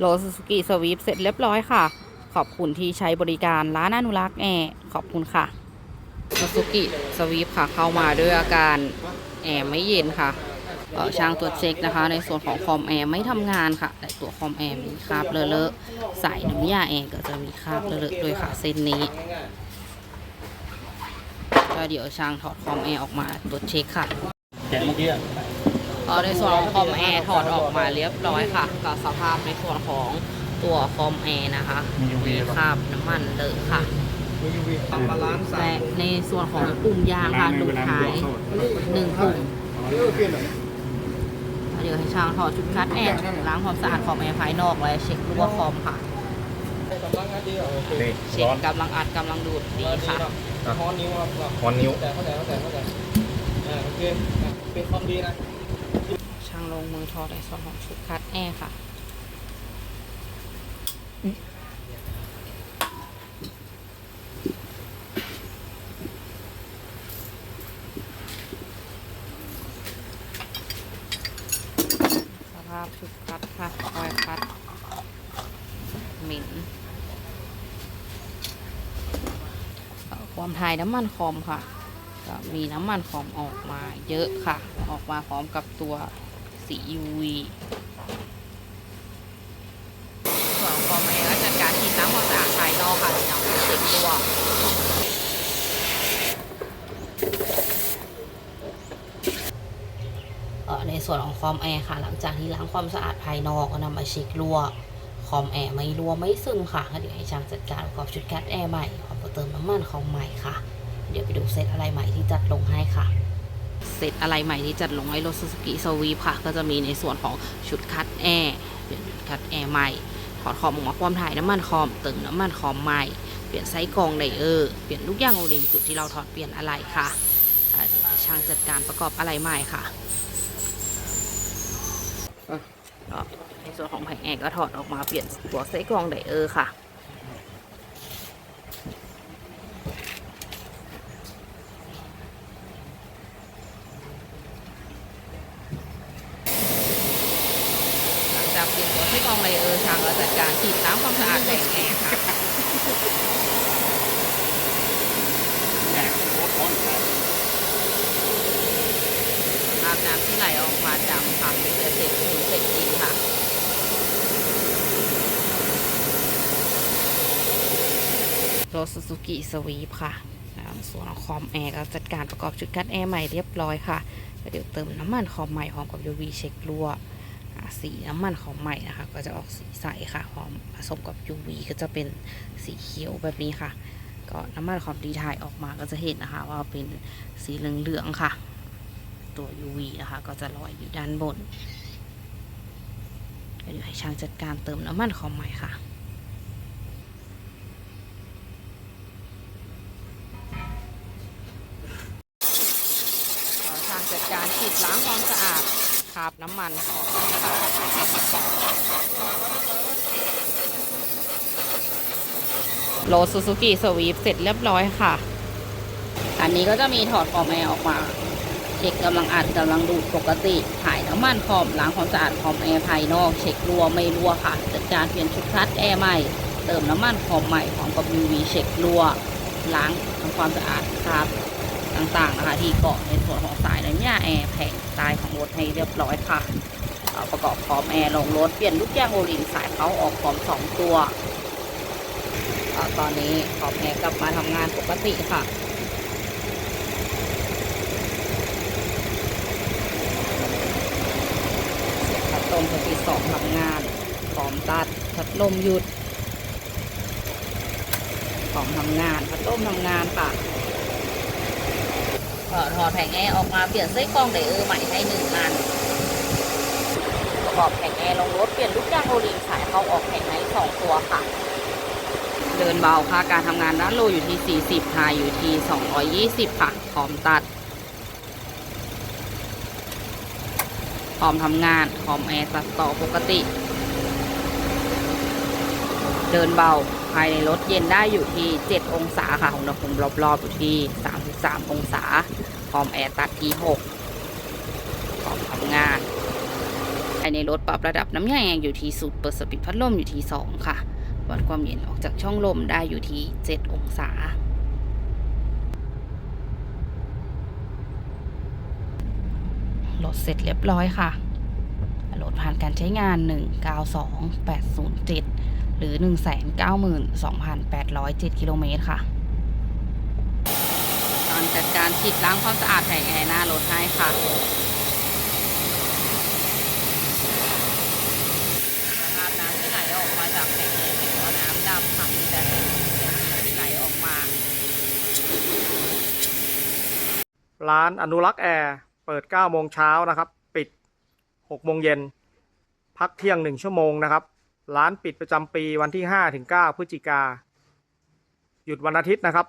โรสสุกิสวีปเสร็จเรียบร้อยค่ะ ขอบคุณที่ใช้บริการร้านอนุรักษ์แอร์ขอบคุณค่ะโรสุกิสวีปค่ะเข้ามาด้วยอาการแอร์ไม่เย็นค่ะช่างตรวจเช็คนะคะ ในส่วนของคอมแอร์ไม่ทำงานค่ะแต่ตัวคอมแอร์มีคราบเลอะๆสายน้ำยาแอร์ก็จะมีคราบเลอะๆด้วยค่ะเส้นนี้ก็เดี๋ยวช่างถอดคอมแอร์ออกมาตรวจเช็คค่ะแกเมื่อกี้ ในส่วนของคอมแอร์ถอดออกมาเรียบร้อยค่ะกับสภาพในส่วนของตัวคอมแอร์นะคะมี UV มีป่ะคราบน้ำมันเลอะค่ะมี UV ปรับบาลานซ์และในส่วนของปุ่มยางค่ะดูท้ายหนึ่งปุ่มเดี๋ยวให้ช่างถอดชุดคัดแอร์ล้างความสะอาดคอมแอร์ภายนอกและเช็ครั่วคอมค่ะนี่เช็คร้อนกำลังอัดกำลังดูดดีค่ะฮอนนิ้วครับร้อนนิ้วแต่เข้าใจเข้าใจเข้าใจอ่าโอเคอะเป็นความดีนะ ช่างลงมือถอดในส่วนของชุดคัดแอร์ค่ะสภาพชุดคัดค่ะคอยคัดหม็นเอ่อความถ่ายน้ำมันคอมค่ะ ก็มีน้ำมันคอมออกมาเยอะค่ะ ออกมาพร้อมกับตัว สี UV ส่วนของคอมเองก็จัดการฉีดน้ำความสะอาดภายนอกค่ะน้ำติดตัวเออในส่วนของคอมแอร์ค่ะ หลังจากที่ล้างความสะอาดภายนอกก็นำมาเช็ครั่วคอมแอร์ไม่รั่วไม่ซึมค่ะก็เดี๋ยวให้ช่างจัดการประกอบชุดแก๊สแอร์ใหม่พร้อเติมน้ำมันของใหม่ค่ะ เดี๋ยวไปดูเซตอะไรใหม่ที่จัดลงให้ค่ะ เซตอะไรใหม่ที่จัดลงให้รถซูซูกิสวีปค่ะ ก็จะมีในส่วนของชุดคัดแอร์เปลี่ยนชุดคัดแอร์ใหม่ ถอดคอมออกมาความถ่ายน้ำมันคอมเติมน้ำมันคอมใหม่ เปลี่ยนไซส์กรองไดเออร์ เปลี่ยนลูกยางโอลิงจุดที่เราถอดเปลี่ยนอะไรค่ะอ่าเดี๋ยวให้ช่างจัดการประกอบอะไรใหม่ค่ะก็ในส่วนของแผงแอร์ก็ถอดออกมาเปลี่ยนตัวไส้กรองไดเออร์ค่ะ หลังจากเปลี่ยนตัวไส้กรองได ราจัดการฉีดน้ำความสะอาดแผงแอร์ค่ะแกะร้อนร้อนครับน้ำที่ไหลออกมาดำค่ะไม่เจอเศษหินเศษดินค่ะรถซูซูกิสวีปค่ะส่วนคอมแอร์ก็จัดการประกอบชุดกัดแอร์ใหม่เรียบร้อยค่ะ เดี๋ยวเติมน้ำมันคอมใหม่พร้อมกับ UV เช็ครั่ว สีน้ำมันคอมใหม่นะคะ ก็จะออกสีใสค่ะพร้อมผสมกับ UV ก็จะเป็นสีเขียวแบบนี้ค่ะ ก็น้ำมันคอมดีถ่ายออกมาก็จะเห็นนะคะ ว่าเป็นสีเหลืองๆค่ะ ตัว UV นะคะ ก็จะลอยอยู่ด้านบนเดี๋ยวให้ช่างจัดการเติมน้ำมันคอมใหม่ค่ะช่างจัดการฉีดล้างความสะอาด คราบน้ำมันออกโรซูซูกิสวีปเสร็จเรียบร้อยค่ะ อันนี้ก็จะมีถอดคอมแอร์ออกมา เช็คกำลังอัดกำลังดูดปกติ ถ่ายน้ำมันคอมล้างความสะอาดคอมแอร์ภายนอก เช็ครั่วไม่รั่วค่ะ จัดการเปลี่ยนชุดคัดแอร์ใหม่ เติมน้ำมันคอมใหม่พร้อมกับ UV เช็ครั่วล้างทำความสะอาดคราบ ต่างๆนะคะ ที่เกาะในส่วนของสายน้ำยาแอร์แผงใต้ของรถให้เรียบร้อยค่ะประกอบคอมแอร์ลงรถเปลี่ยนลูกยางโอลิงสายเขาออกพร้อมสองตัวอตอนนี้คอมแอร์กลับมาทำงานปกติค่ะเสียพัดลมสปีดสองทำงานพร้อมตัดพัดลมหยุดพร้อมทำงานพัดลมทำงานค่ะ เอ่อถอดแผงแอร์ออกมาเปลี่ยนไส้กรองไดเออร์ใหม่ให้หนึ่งอันประกอบแผงแอร์ลงรถเปลี่ยนลูกยางโอลิงสายเข้าออกแผงไนท์สองตัวค่ะ เดินเบาค่ะการทำงานด้านโลอยู่ที่ 40ไฮอยู่ที่ 220 ค่ะพร้อมตัดพร้อมทำงานพร้อมแอร์ตัดต่อปกติ เดินเบา ภายในรถเย็นได้อยู่ที่ 7 องศาค่ะขอุณหภูมิรอบๆอยู่ที่ 33 องศา พร้อมแอร์ตัดที่ 6 พร้อมทำงาน ภายในรถปรับระดับน้ำยาแอร์อยู่ที่สุดเปิดสปีดพัดลมอยู่ที่ 2 ค่ะ วัดความเย็นออกจากช่องลมได้อยู่ที่ 7 องศาโหลดเสร็จเรียบร้อยค่ะ โหลดผ่านการใช้งาน 192807 หรือ 192,807 กิโลเมตรค่ะ ตอนจัดการฉีดล้างความสะอาดแผงแอร์หน้ารถให้ค่ะสภาพน้ำที่ไหลออกมาจากแผงแอร์เป็นว่าน้ำดำค่ะมีแต่เป็นที่ไหลออกมา ร้านอนุรักษ์แอร์เปิด 9 โมงเช้านะครับ ปิด 6 โมงเย็น พักเที่ยง 1 ชั่วโมงนะครับ ร้านปิดประจำปีวันที่ 5 ถึง 9 พฤศจิกา หยุดวันอาทิตย์นะครับ